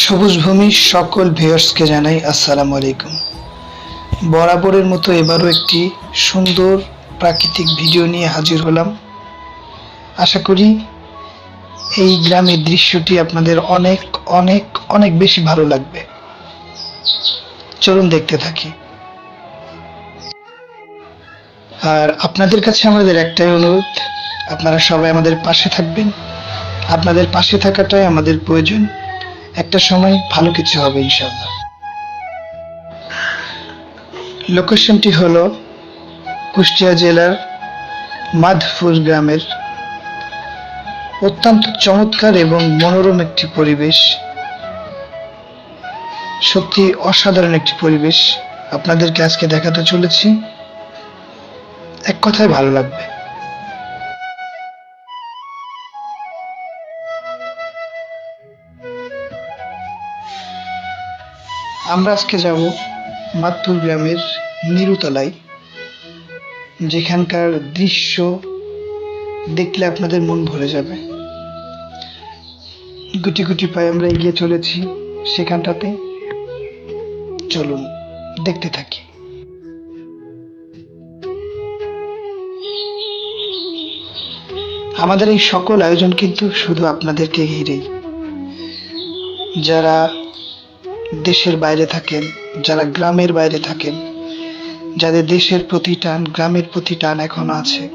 সবুজ ভূমির সকল ভিউয়ার্সকে জানাই আসসালামু আলাইকুম। বরাবরের মতো এবারও একটি সুন্দর প্রাকৃতিক ভিডিও নিয়ে হাজির হলাম। আশা করি এই গ্রামের দৃশ্যটি আপনাদের অনেক অনেক অনেক বেশি ভালো লাগবে। চলুন দেখতে থাকি। আর আপনাদের কাছে আমাদের একটাই অনুরোধ, আপনারা সবাই আমাদের পাশে থাকবেন। আপনাদের পাশে থাকাটাই আমাদের প্রয়োজন। একটা সময় ভালো কিছু হবে ইনশাল্লাহ লোকেশনটি হলো কুষ্টিয়া জেলার মাধপুর গ্রামের অত্যন্ত চমৎকার এবং মনোরম একটি পরিবেশ। সত্যি অসাধারণ একটি পরিবেশ। আপনাদেরকে আজকে দেখাতে চলেছি। এক কথায় ভালো লাগবে। আমরা আজকে যাব মাতুর গ্রামের নিরুতলায়, যেখানকার দৃশ্য দেখলে আপনাদের মন ভরে যাবে। গুটি গুটি পায়ে আমরা এগিয়ে চলেছি সেখানটাতে। চলুন, দেখতে থাকি। আমাদের এই সকল আয়োজন কিন্তু শুধু আপনাদেরকে ঘিরেই। যারা দেশের বাইরে থাকেন, যারা গ্রামের বাইরে থাকেন, যাদের দেশের প্রতি টান, গ্রামের প্রতি টান এখনও আছে,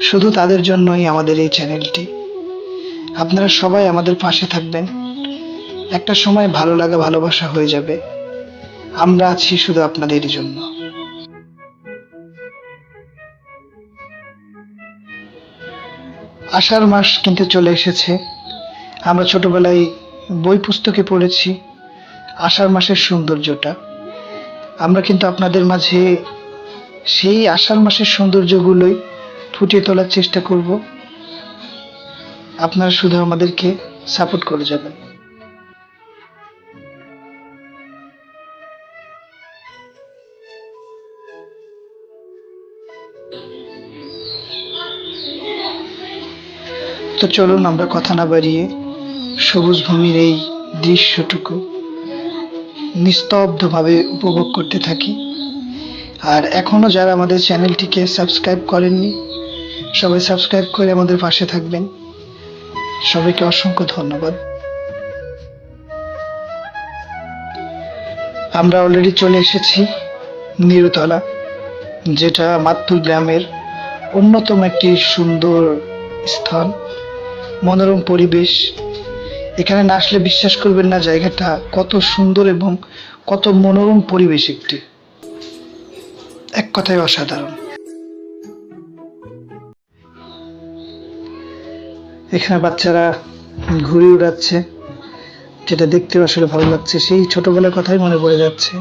শুধু তাদের জন্যই আমাদের এই চ্যানেলটি। আপনারা সবাই আমাদের পাশে থাকবেন। একটা সময় ভালো লাগা, ভালোবাসা হয়ে যাবে। আমরা আছি শুধু আপনাদেরই জন্য। আষাঢ় মাস কিন্তু চলে এসেছে। আমরা ছোটবেলায় বই পুস্তকে পড়েছি, আষাঢ় মাসের সৌন্দর্যটা। আমরা কিন্তু আপনাদের মাঝে সেই আষাঢ় মাসের সৌন্দর্যগুলোই ফুটিয়ে তোলার চেষ্টা করব। আপনারা শুধু আমাদেরকে সাপোর্ট করে যাবেন। তো চলুন আমরা কথা না বাড়িয়ে সবুজ ভূমির এই দৃশ্যটুকু নিস্তব্ধভাবে উপভোগ করতে থাকি। আর এখনও যারা আমাদের চ্যানেলটিকে সাবস্ক্রাইব করেননি, সবাই সাবস্ক্রাইব করে আমাদের পাশে থাকবেন। সবাইকে অসংখ্য ধন্যবাদ। আমরা অলরেডি চলে এসেছি নিরুতলা, যেটা মাতুর গ্রামের অন্যতম একটি সুন্দর স্থান। মনোরম পরিবেশ। এখানে না আসলে বিশ্বাস করবেন না জায়গাটা। কত সুন্দর এবং কত মনোরম পরিবেশ একটি। এক কথায় অসাধারণ। এখানে বাচ্চারা ঘুরে উড়াচ্ছে যেটা দেখতেও আসলে ভালো লাগছে। সেই ছোটবেলার কথাই মনে পড়ে যাচ্ছে।